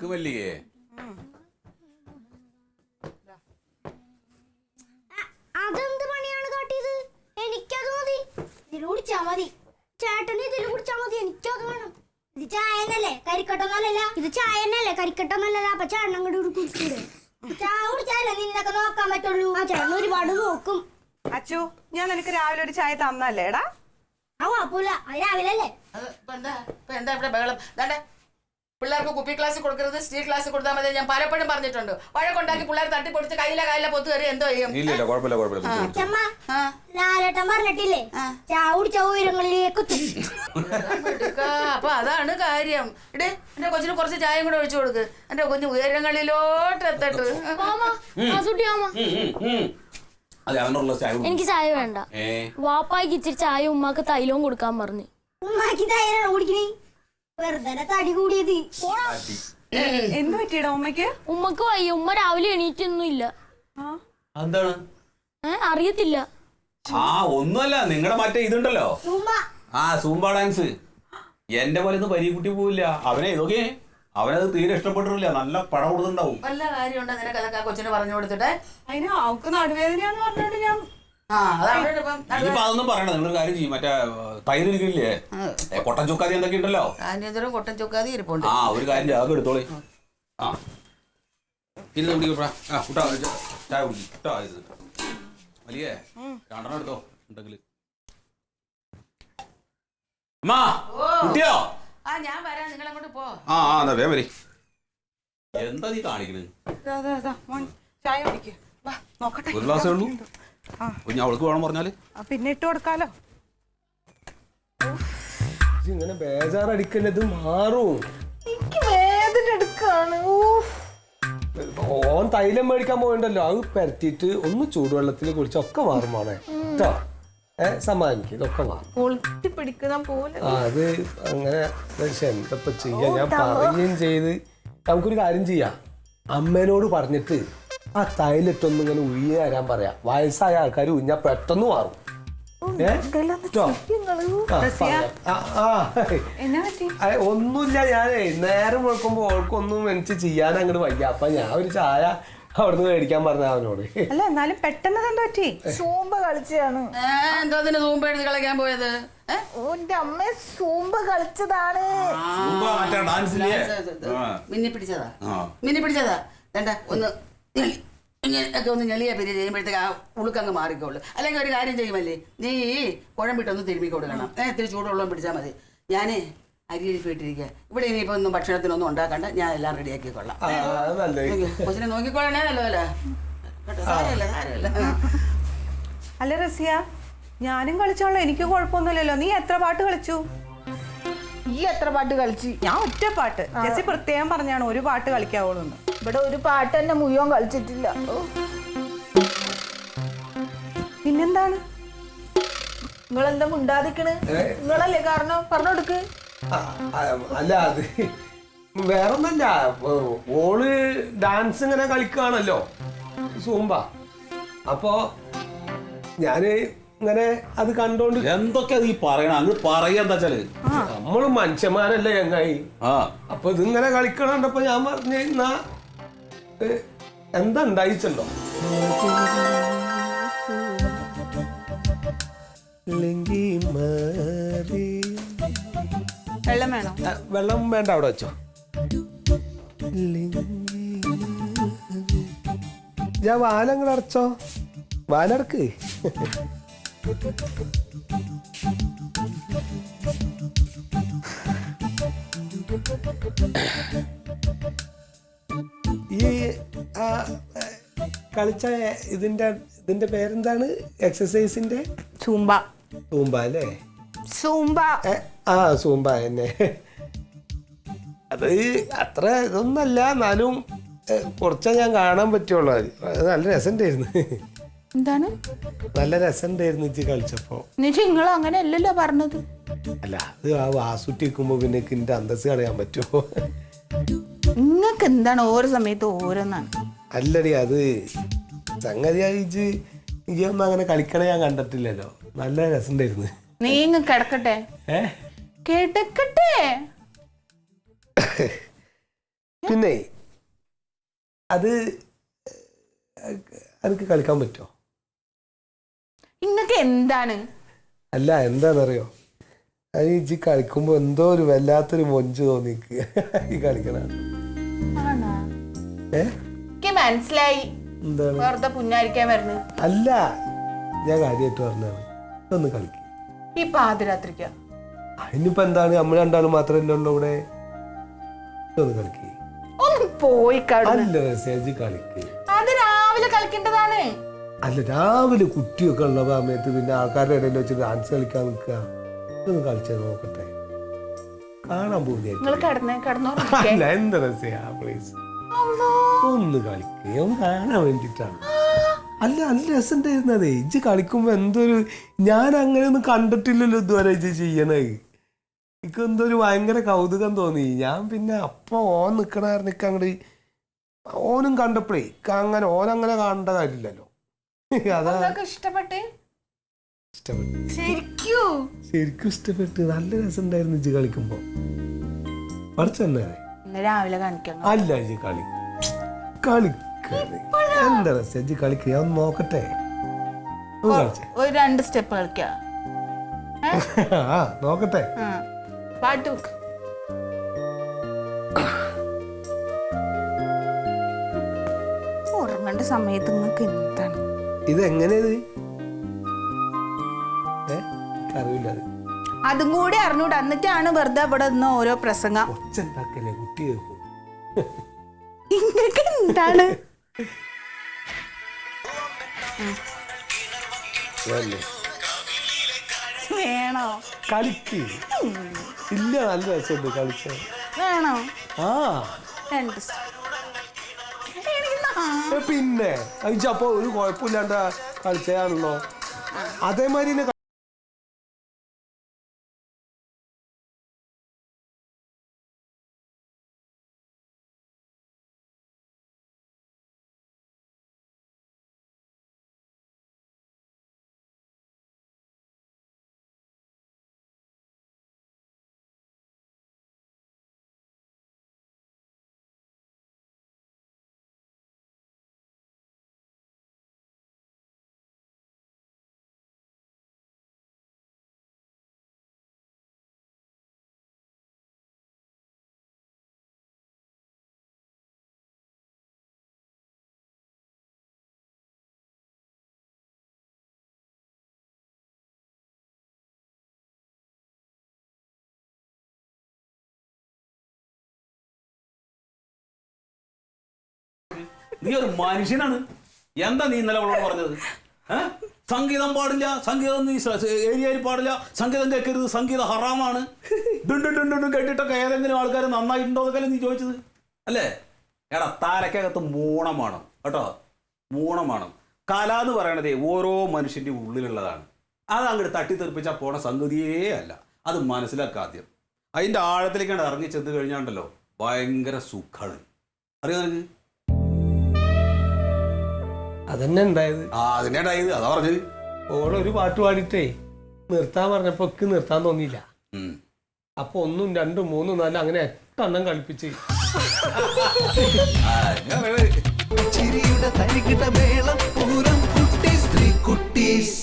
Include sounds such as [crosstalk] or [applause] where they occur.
നിക്ക് മല്ലികേ അതെന്ത് പണിയാണ് കാട്ടിയത്? എനിക്കത് മതി. ഇതിൽ കുടിച്ചാ മതി. ചേട്ടന് ഇതിൽ കുടിച്ചാ മതി. എനിക്കത് വേണം. ഇത് ചായനല്ലേ കരിക്കട്ടൊന്നല്ലല്ല? ഇത് ചായനല്ലേ കരിക്കട്ടൊന്നല്ലല്ല? അപ്പൊ ചേട്ടൻ അങ്ങോട്ട് കുടിച്ചിട്ട് ചായ കുടിച്ചാലേ നിന്നൊക്കെ നോക്കാൻ പറ്റുള്ളൂ. ആ ചേട്ടൻ ഒരുപാട് നോക്കും. അച്ചു ഞാൻ നിനക്ക് രാവിലെ ഒരു ചായ തന്നല്ലേടാ? ആ കുഴപ്പമില്ല. അത് രാവിലെ അല്ലേ? അത് ഇപ്പൊ എന്താ? ഇപ്പൊ എന്താ ഇവിടെ ബഹളം? ദാണ്ടെ പിള്ളേർക്ക് കുപ്പി ക്ലാസ് കൊടുക്കരുത് സ്റ്റീൽ ക്ലാസ് കൊടുത്താൽ മതി. ഞാൻ പലപ്പോഴും പറഞ്ഞിട്ടുണ്ട്. വഴക്കുണ്ടാക്കി പിള്ളേർ തട്ടിപ്പൊടിച്ച് കയ്യിലെ കയ്യിലെ പൊത്ത് കയറി എന്തോ ചെയ്യും. കുഴപ്പമില്ല കുഴപ്പമില്ല. ലാലേട്ടൻ പറഞ്ഞിട്ടില്ലേ? ഉയരങ്ങളിലേക്ക്. അപ്പൊ അതാണ് കാര്യം. ഇടേ എന്റെ കൊച്ചിന് കുറച്ച് ചായയും കൂടെ ഒഴിച്ചു കൊടുക്ക്. എന്റെ കൊച്ചു ഉയരങ്ങളിലോട്ട് എത്തട്ട്. എനിക്ക് ചായ വേണ്ട. വാപ്പായ്ക്ക് ഇച്ചിരി ചായ ഉമ്മാക്ക് തൈലവും കൊടുക്കാൻ പറഞ്ഞു. ഉമ്മാക്ക് തൈലാണ് കുടിക്കണേ? വെറുതെ തടി കൂടിയത്. എന്ത് പറ്റിയടാ ഉമ്മക്ക് ഉമ്മക്ക് വയ്യ. ഉമ്മ രാവിലെ എണീറ്റൊന്നും ഇല്ല എന്താണ് ഏ അറിയത്തില്ല. ആ ഒന്നുമല്ല. നിങ്ങളുടെ മറ്റേ ഇതുണ്ടല്ലോ. ആ സൂമ്പ ഡാൻസ്. എന്റെ പോലെ ഒന്നും പരീക്കുട്ടി പോവില്ല. അവനെ ഇതൊക്കെ അവനത് തീരെ ഇഷ്ടപ്പെട്ടിട്ടില്ല. നല്ല പടം കൊടുത്തിട്ടുണ്ടാവും. വല്ല കാര്യമുണ്ടോ? നിനക്ക് അതൊക്കെ ആ കൊച്ചിന് പറഞ്ഞു കൊടുത്തിട്ടെ? അതിന് അവക്ക് നടുവേദനയാന്ന് പറഞ്ഞോണ്ട് ഞാൻ ആ അതാണ് ഇപ്പം ഇനിയിപ്പോ അതൊന്നും പറയണ്ട. നിങ്ങൾ കാര്യം ചെയ്യും. മറ്റേ തൈരിരിക്കില്ലേ കൊട്ടൻ ചുക്കാതി എന്തൊക്കെ ഉണ്ടല്ലോ? കൊട്ടൻ ചുക്കാതി ഇരിപ്പുണ്ട്. ആ ഒരു കാര്യം അതൊക്കെ എടുത്തോളി. ആ. ഇരുന്ന് കുടിക്കപ്പാ ആ കുട്ടാ ച- ചായ കുടി കുട്ടാ ഇത്. വലിയേ രണ്ടെണ്ണം എടുത്തോ ഉണ്ടെങ്കിൽ അമ്മാ കുട്ടിയോ? ആ ഞാൻ വരാം. നിങ്ങൾ അങ്ങോട്ട് പോ. ആ ആ എന്നാ വേഗം വരി. എന്താ നീ കാണിക്കണത് ചായ നോക്കട്ടെ. ഒരു ഗ്ലാസ്സേ ഉള്ളൂ. കുഞ്ഞ് അവൾക്ക് വേണം പറഞ്ഞാൽ? പിന്നെ ഇട്ട് കൊടുക്കാലോ. ഇങ്ങനെ ബേജാറടിക്കല്ലത് മാറും. എനിക്ക് വേദന എടുക്കാണ്. ഓൻ തൈലം മേടിക്കാൻ പോയിണ്ടല്ലോ അത് പരത്തിയിട്ട് ഒന്ന് ചൂടുവെള്ളത്തിൽ കുളിച്ച് ഒക്കെ മാറും മോനെ കേട്ടോ ഏ സമാനിക്ക് ഇതൊക്കെ മാറും. പിടിക്കുന്ന പോലെ. ആ അത് അങ്ങനെ എന്തപ്പോ ചെയ്യാ. ഞാൻ പറയുകയും ചെയ്ത് നമുക്കൊരു കാര്യം ചെയ്യാം. അമ്മേനോട് പറഞ്ഞിട്ട് ആ തൈലിട്ടൊന്നും ഇങ്ങനെ ഉയ്യ തരാൻ പറയാം. വയസ്സായ ആൾക്കാർ ഉഞ്ഞാ പെട്ടെന്ന് മാറും. ഒന്നുമില്ല ഞാനേ നേരം വെക്കുമ്പോ ഓൾക്കൊന്നും എനിക്ക് ചെയ്യാൻ അങ്ങോട്ട് വയ്യ. അപ്പൊ ഞാൻ ഒരു ചായ അവിടുന്ന് മേടിക്കാൻ പറഞ്ഞ അവനോട്. അല്ല എന്നാലും പെട്ടെന്ന് എന്താ പറ്റി? സൂമ്പ് കളിച്ചാണ് എന്തോ അതിന് സൂമ്പ് എടുത്ത് കളിക്കാൻ പോയത്? ഓന്റെ അമ്മ സൂമ്പ് കളിച്ചതാണ്. മിന്നി പിടിച്ചതാ മിന്നി പിടിച്ചതാ വേണ്ട ഒന്ന്. ഇങ്ങനെ ഒക്കെ ഒന്ന് ഞെളിയ പിന്നെ ചെയ്യുമ്പോഴത്തേക്ക് ആ ഉളുക്കങ്ങ് മാറിക്കോളൂ. അല്ലെങ്കിൽ ഒരു കാര്യം ചെയ്യുമല്ലേ? നീ കുഴമ്പിട്ടൊന്ന് തിരുമ്മി കൊടുക്കണം ഏ ഇത്തിരി ചൂടുവെള്ളം പിടിച്ചാൽ മതി. ഞാൻ അരിയിരിപ്പിട്ടിരിക്കുക ഇവിടെ ഇനിയിപ്പോൾ ഒന്നും ഭക്ഷണത്തിനൊന്നും ഉണ്ടാക്കണ്ട. ഞാൻ എല്ലാം റെഡിയാക്കിക്കൊള്ളാം ആക്കിക്കൊള്ളാം അത് അല്ലേ കൊച്ചിനെ നോക്കിക്കൊള്ളണേ നല്ലോ അല്ലേ? സാരമില്ല സാരമില്ല. അല്ല റസിയ ഞാനും കളിച്ചോളാം. എനിക്ക് കുഴപ്പമൊന്നുമില്ലല്ലോ. നീ എത്ര പാട്ട് കളിച്ചു? ഈ എത്ര പാട്ട് കളിച്ചു? ഞാൻ ഒറ്റ പാട്ട്. ജെസ്സി പ്രത്യേകം പറഞ്ഞാണ് ഒരു പാട്ട് കളിക്കാവുള്ളൂ ഇവിടെ ഒരു പാട്ട് തന്നെ മുഴുവൻ കളിച്ചിട്ടില്ല. പിന്നെന്താണ്? നിങ്ങളെന്താ മുണ്ടാതിക്കണ് നിങ്ങളല്ലേ കാരണം? പറഞ്ഞോടുക്ക്. ആ, ആ, അല്ല അത് വേറെ ഒന്നല്ല ഓൾ ഡാൻസ് ഇങ്ങനെ കളിക്കുകയാണല്ലോ സൂമ്പ അപ്പോ ഞാൻ ഇങ്ങനെ അത് കണ്ടോണ്ട് എന്തൊക്കെ നീ പറയണ? അങ്ങ് പറയാ എന്താ വെച്ചാൽ. നമ്മൾ മനുഷ്യന്മാരല്ലേ ചങ്ങായി? അപ്പൊ ഇതിങ്ങനെ കളിക്കണണ്ടപ്പോ ഞാൻ പറഞ്ഞു എന്നാ ഏ, എന്താ ഉണ്ടായിച്ചല്ലോ? വെള്ളം വേണോ? വെള്ളം വേണ്ട അവിടെ വെച്ചോ. ഞാൻ വാലങ്ങൾ അടച്ചോ. വാലടക്ക് ഈ കളിച്ച ഇതിന്റെ ഇതിന്റെ പേരെന്താണ്? എക്സസൈസിന്റെ ചൂമ്പ തൂമ്പ അല്ലേ? സൂമ്പ ആ സൂമ്പ തന്നെ. അത് അത്ര ഇതൊന്നല്ല എന്നാലും കുറച്ചേ ഞാൻ കാണാൻ പറ്റുള്ളൂ. അത് അത് നല്ല രസമുണ്ടായിരുന്നു എന്താണ്? നല്ല രസമുണ്ടായിരുന്നു ഇജ്ജ് കളിച്ചപ്പോ. എന്നിട്ട് നിങ്ങൾ അങ്ങനെ അല്ലല്ലോ പറഞ്ഞത്. അല്ല അത് ആ വാസുട്ടിക്കുമ്പോ പിന്നെ എനിക്ക് അന്തസ് കളയാൻ പറ്റുമോ? നിങ്ങൾക്ക് എന്താണ് ഓരോ സമയത്ത് ഓരോന്നാണ്? അല്ലടി അത് സംഗതി ഇജ്ജ് ഒന്നും അങ്ങനെ കളിക്കണ ഞാൻ കണ്ടിട്ടില്ലല്ലോ. നല്ല രസമുണ്ടായിരുന്നു. നീങ്ങ കിടക്കട്ടെ. കിടക്കട്ടെ. പിന്നെ അത് എനിക്ക് കളിക്കാൻ പറ്റോ ഇങ്ങക്ക് എന്താണ്? അല്ല എന്താണെന്നറിയോ? അത് ഇജ്ജ് കളിക്കുമ്പോ എന്തോ ഒരു വല്ലാത്തൊരു മൊഞ്ച് തോന്നിക്ക്. ഈ കളിക്കണ. മനസ്സിലായി. എന്താണ്? വെറുതെ പുന്നാരിക്കാൻ വരുന്നത് അല്ല ഞാൻ കാര്യമായിട്ട് പറഞ്ഞാണ് ഒന്ന് കളിക്കും. ഈ പാതിരാത്രിക്ക. അതിനിപ്പോ എന്താണ്? നമ്മൾ രണ്ടാളും മാത്രമല്ലേ ഉള്ളൂ ഇവിടെ? ഒന്ന് കളിക്ക്. ഒന്ന് പോയി അല്ല മെസ്സേജ് കളിക്ക്. അത് രാവിലെ കളിക്കേണ്ടതാണ്. അല്ല രാവിലെ കുട്ടിയൊക്കെ ഉള്ള സമയത്ത് പിന്നെ ആൾക്കാരുടെ ഇടയിൽ വെച്ച് ഡാൻസ് കളിക്കാൻ നിൽക്കുക. ഒന്ന് കളിച്ചത് നോക്കട്ടെ. കാണാൻ എന്താ രസയാ പ്ലീസ് ഒന്ന് കളിക്കുക ഒന്ന് കാണാൻ വേണ്ടിട്ടാണ്. അല്ല നല്ല രസം ഉണ്ടായിരുന്നത് ഇജ്ജ് കളിക്കുമ്പോ എന്തൊരു ഞാൻ അങ്ങനെ ഒന്നും കണ്ടിട്ടില്ലല്ലോ ഇതുവരെ ഇജ്ജ് ചെയ്യണത് എനിക്ക് എന്തോ ഒരു ഭയങ്കര കൗതുകം തോന്നി. ഞാൻ പിന്നെ അപ്പൊ ഓൻ നിക്കണായിരുന്നു എനിക്ക് അങ്ങോട്ട് ഓനും കണ്ടപ്പോഴേ അങ്ങനെ ഓനങ്ങനെ കാണേണ്ട കാര്യമില്ലല്ലോ. [laughs] അതാ ഇഷ്ടപ്പെട്ട്? ഇഷ്ടപ്പെട്ടു. ശരിക്കൂ. ശരിക്കും ഇഷ്ടപ്പെട്ടു നല്ല രസമുണ്ടായിരുന്നു ഇജ്ജ് കളിക്കുമ്പോ. പഠിച്ചെന്നെ ഇന്ന്? രാവിലെ കാണിക്കാം അല്ല ഇജ്ജ് കളി. കളിക്കൽ എന്താ രസം? ഇജ്ജ് കളിക്കുക ഞാൻ നോക്കട്ടെ. ഒന്ന് കളിച്ചേ. ഒരു രണ്ട് സ്റ്റെപ്പ് കളിക്കാം. [laughs] ആ നോക്കട്ടെ. ആ. പാട്ട് വെക്ക്. ഉറങ്ങേണ്ട സമയത്ത് നിങ്ങൾക്ക് എന്താണ്? ഇത്? എങ്ങനെയത് അറിയില്ല അത്. കൂടി അറിഞ്ഞൂടെ. എന്നിട്ടാണ് വെറുതെ ഇവിടെ നിന്ന് ഓരോ പ്രസംഗം. ഒച്ച ഉണ്ടാക്കല്ലേ കുട്ടി നിങ്ങൾക്ക് എന്താണ്? വേണോ? കളിക്ക്. ഇല്ല നല്ല രസമുണ്ട് കളിച്ച വേണോ? ആ. രണ്ട് പിന്നെ അയച്ച അപ്പൊ ഒരു കുഴപ്പമില്ലാണ്ട കളിച്ചാണല്ലോ അതേമാതിരി നീ ഒരു മനുഷ്യനാണ്. എന്താ നീ ഇന്നലെ അവളോട് പറഞ്ഞത്? സംഗീതം പാടില്ല സംഗീതം നീ ഏരിയയിൽ പാടില്ല സംഗീതം കേൾക്കരുത് സംഗീതം ഹറാമാണ്. ഡുണ്ടു ഡുണ്ടു കേട്ടിട്ടൊക്കെ ഏതെങ്കിലും ആൾക്കാർ നന്നായിട്ടുണ്ടോ എന്നൊക്കെ നീ ചോദിച്ചത്? അല്ലേ? എടാ താരക്കകത്ത് മൂണമാണ് കേട്ടോ? മൂണമാണ് കല എന്ന് പറയണത് ഓരോ മനുഷ്യന്റെ ഉള്ളിലുള്ളതാണ്. അത് അങ്ങോട്ട് തട്ടിത്തെറിപ്പിച്ചാൽ പോണ സംഗതിയേ അല്ല. അത് മനസ്സിലാക്കുക ആദ്യം. അതിന്റെ ആഴത്തിലേക്കാണ് ഇറങ്ങി ചെന്ന് കഴിഞ്ഞാണ്ടല്ലോ ഭയങ്കര സുഖമാണ് അറിയാം നിനക്ക്? അതന്നെ ഉണ്ടായത്. ആ അതിനേടായത് അതാ പറഞ്ഞത്. ഓളൊരു പാട്ട് പാടിട്ടേ നിർത്താൻ പറഞ്ഞപ്പോ ഒക്കെ നിർത്താൻ തോന്നിയില്ല. അപ്പൊ ഒന്നും രണ്ടും മൂന്നും നാലും അങ്ങനെ എട്ടെണ്ണം കളിപ്പിച്ച്. ചിരിയുടെ തരികിട മേളം പൂരം കുട്ടി സ്ത്രീ കുട്ടീസ്